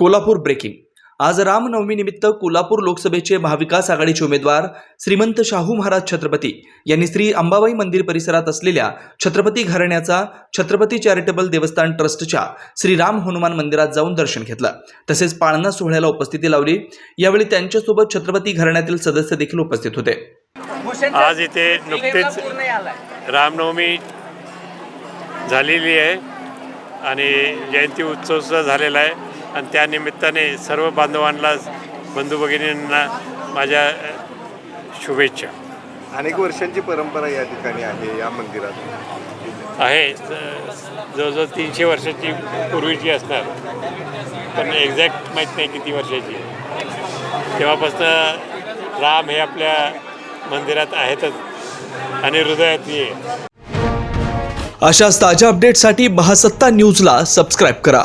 Kolhapur breaking आज रामनवमीनिमित्त कोल्हापूर लोकसभेचे महाविकास आघाडीचे उमेदवार श्रीमंत शाहू महाराज छत्रपती यांनी श्री अंबाबाई मंदिर परिसरात असलेल्या छत्रपती घराण्याचा छत्रपती चॅरिटेबल देवस्थान ट्रस्टच्या श्री राम हनुमान मंदिरात जाऊन दर्शन घेतलं. तसेच पाळणा सोहळ्याला उपस्थिती लावली. यावेळी त्यांच्यासोबत छत्रपती घराण्यातील सदस्य देखील उपस्थित होते. आज इथे नुकतेच रामनवमी झालेली आहे आणि जयंती उत्सव सुद्धा झालेला आहे. आणि त्या निमित्ताने सर्व बांधवांना बंधू भगिनींना माझ्या शुभेच्छा. अनेक वर्षांची परंपरा या ठिकाणी आहे या मंदिरात. आहे ज- जवळजवळ तीनशे वर्षाची पूर्वीची असणार पण एक्झॅक्ट माहीत नाही किती वर्षाची. तेव्हापासून राम हे आपल्या मंदिरात आहेतच आणि हृदयातही आहे. अशाच ताज्या अपडेटसाठी महासत्ता न्यूजला सबस्क्राईब करा.